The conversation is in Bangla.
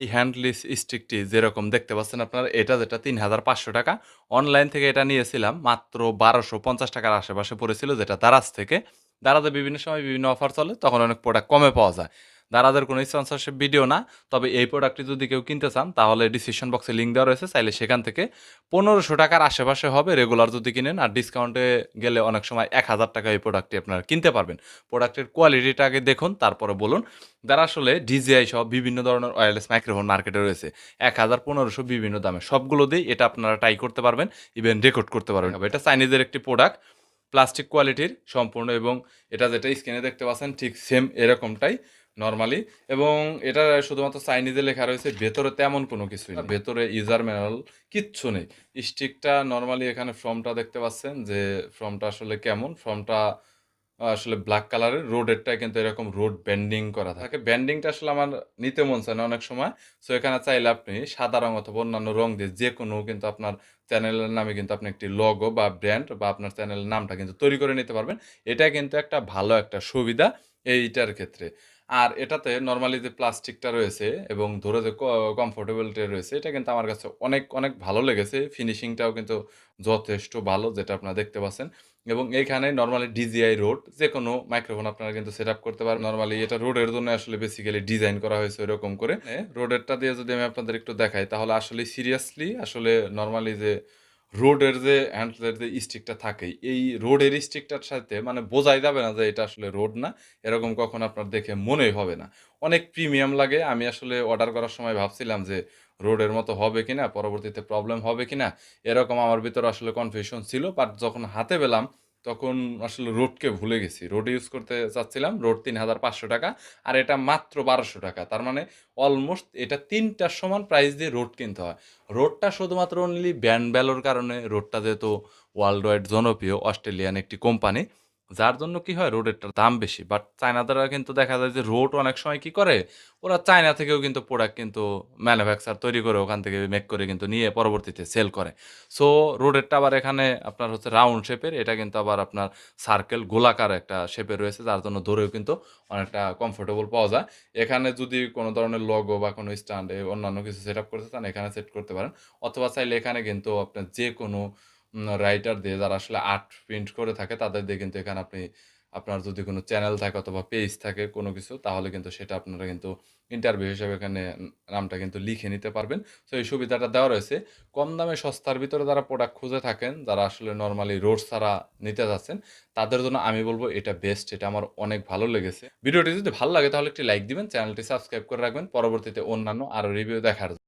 এই হ্যান্ডলিস স্টিকটি যেরকম দেখতে পাচ্ছেন আপনারা, এটা যেটা তিন হাজার পাঁচশো টাকা। অনলাইন থেকে এটা নিয়েছিলাম, মাত্র বারোশো পঞ্চাশ টাকার আশেপাশে পড়েছিল যেটা দারাজ থেকে। দারাজে বিভিন্ন সময় বিভিন্ন অফার চলে, তখন অনেক প্রোডাক্ট কমে পাওয়া যায়। দারাজের কোনো স্পন্সরশিপ ভিডিও না, তবে এই প্রোডাক্টটি যদি কেউ কিনতে চান, তাহলে ডিসক্রিপশন বক্সে লিঙ্ক দেওয়া রয়েছে, চাইলে সেখান থেকে পনেরোশো টাকার আশেপাশে হবে রেগুলার যদি কিনেন, আর ডিসকাউন্টে গেলে অনেক সময় এক হাজার টাকা এই প্রোডাক্টটি আপনারা কিনতে পারবেন। প্রোডাক্টের কোয়ালিটিটা আগে দেখুন, তারপরে বলুন। যারা আসলে ডিজিআই সহ বিভিন্ন ধরনের ওয়্যারলেস মাইক্রোফোন মার্কেটে রয়েছে, এক হাজার পনেরোশো বিভিন্ন দামে সবগুলো দিয়ে এটা আপনারা ট্রাই করতে পারবেন ইভেন রেকর্ড করতে পারবেন। এটা চাইনিজের একটি প্রোডাক্ট প্লাস্টিক কোয়ালিটির সম্পূর্ণ এবং এটা যেটা স্ক্রিনে দেখতে পাচ্ছেন, ঠিক সেম এরকমটাই নর্মালি এবং এটা শুধুমাত্র চাইনিজে লেখা রয়েছে, ভেতরে তেমন কোনো কিছুই না। ভেতরে ইজার ম্যানুয়াল কিচ্ছু নেই। স্টিকটা নর্মালি এখানে ফর্মটা দেখতে পাচ্ছেন যে ফর্মটা আসলে কেমন? ফর্মটা আসলে ব্ল্যাক কালারের রোডেরটা কিন্তু এরকম রোড ব্যান্ডিং করা থাকে। ব্যান্ডিংটা আসলে আমার নিতে মন চায় না অনেক সময়। সো এখানে চাইলে আপনি সাদা রং অথবা অন্যান্য রং দিয়ে যে কোনো কিন্তু আপনার চ্যানেলের নামে কিন্তু আপনি একটি লগো বা ব্র্যান্ড বা আপনার চ্যানেলের নামটা কিন্তু তৈরি করে নিতে পারবেন। এটা কিন্তু একটা ভালো একটা সুবিধা এইটার ক্ষেত্রে। আর এটাতে নর্মালি যে প্লাস্টিকটা রয়েছে এবং ধরে যে কমফোর্টেবলটা রয়েছে এটা কিন্তু আমার কাছে অনেক অনেক ভালো লেগেছে। ফিনিশিংটাও কিন্তু যথেষ্ট ভালো যেটা আপনারা দেখতে পাচ্ছেন। এবং এখানে নর্মালি ডিজিআই রোড যে কোনো মাইক্রোফোন আপনারা কিন্তু সেট আপ করতে পারেন। নর্মালি এটা রোডের জন্য আসলে বেসিক্যালি ডিজাইন করা হয়েছে এরকম করে। রোডেরটা দিয়ে যদি আমি আপনাদের একটু দেখাই, তাহলে আসলে সিরিয়াসলি আসলে নর্মালি যে রোডের যে হ্যান্ডলের যে স্টিকটা থাকে এই রোডের স্টিকটার সাথে মানে বোঝাই যাবে না যে এটা আসলে রোড না, এরকম কখন আপনার দেখে মনেই হবে না। অনেক প্রিমিয়াম লাগে, আমি আসলে অর্ডার করার সময় ভাবছিলাম যে রোডের মতো হবে কিনা, পরবর্তীতে প্রবলেম হবে কিনা, এরকম আমার ভিতরে আসলে কনফিউশন ছিল বাট যখন হাতে পেলাম তখন আসলে রোডকে ভুলে গেছি। রোড ইউজ করতে চাচ্ছিলাম, রোড তিন হাজার পাঁচশো টাকা, আর এটা মাত্র বারোশো টাকা। তার মানে অলমোস্ট এটা তিনটার সমান প্রাইস দিয়ে রোড কিনতে হয়। রোডটা শুধুমাত্র অনলি ব্যান্ড ব্যালোর কারণে, রোডটা যেহেতু ওয়ার্ল্ড ওয়াইড জনপ্রিয় অস্ট্রেলিয়ান একটি কোম্পানি যার জন্য কি হয় রোডেরটার দাম বেশি। বাট চায়নাদারা কিন্তু দেখা যায় যে রোড অনেক সময় কি করে, ওরা চায়না থেকেও কিন্তু প্রোডাক্ট কিন্তু ম্যানুফ্যাকচার তৈরি করে ওখান থেকে মেক করে কিন্তু নিয়ে পরবর্তীতে সেল করে। সো রোডেরটা আবার এখানে আপনার হচ্ছে রাউন্ড শেপের এটা কিন্তু আবার আপনার সার্কেল গোলাকার একটা শেপে রয়েছে, যার জন্য ধরেও কিন্তু অনেকটা কমফোর্টেবল পাওয়া যায়। এখানে যদি কোনো ধরনের লগো বা কোনো স্ট্যান্ড অন্যান্য কিছু সেট আপ করতে চান, এখানে সেট করতে পারেন। অথবা চাইলে এখানে কিন্তু আপনার যে কোনো রাইটার দিয়ে যারা আসলে আর্ট প্রিন্ট করে থাকে, তাদের দিয়ে কিন্তু এখানে আপনি, আপনার যদি কোনো চ্যানেল থাকে অথবা পেজ থাকে কোনো কিছু, তাহলে কিন্তু সেটা আপনারা কিন্তু ইন্টারভিউ হিসেবে এখানে নামটা কিন্তু লিখে নিতে পারবেন। সো এই সুবিধাটা দেওয়া রয়েছে। কম দামে সস্তার ভিতরে যারা প্রোডাক্ট খুঁজে থাকেন, যারা আসলে নর্মালি রোড ছাড়া নিতে যাচ্ছেন, তাদের জন্য আমি বলব এটা বেস্ট এটা আমার অনেক ভালো লেগেছে। ভিডিওটি যদি ভালো লাগে তাহলে একটি লাইক দিবেন চ্যানেলটি সাবস্ক্রাইব করে রাখবেন, পরবর্তীতে অন্যান্য আরও রিভিউ দেখার।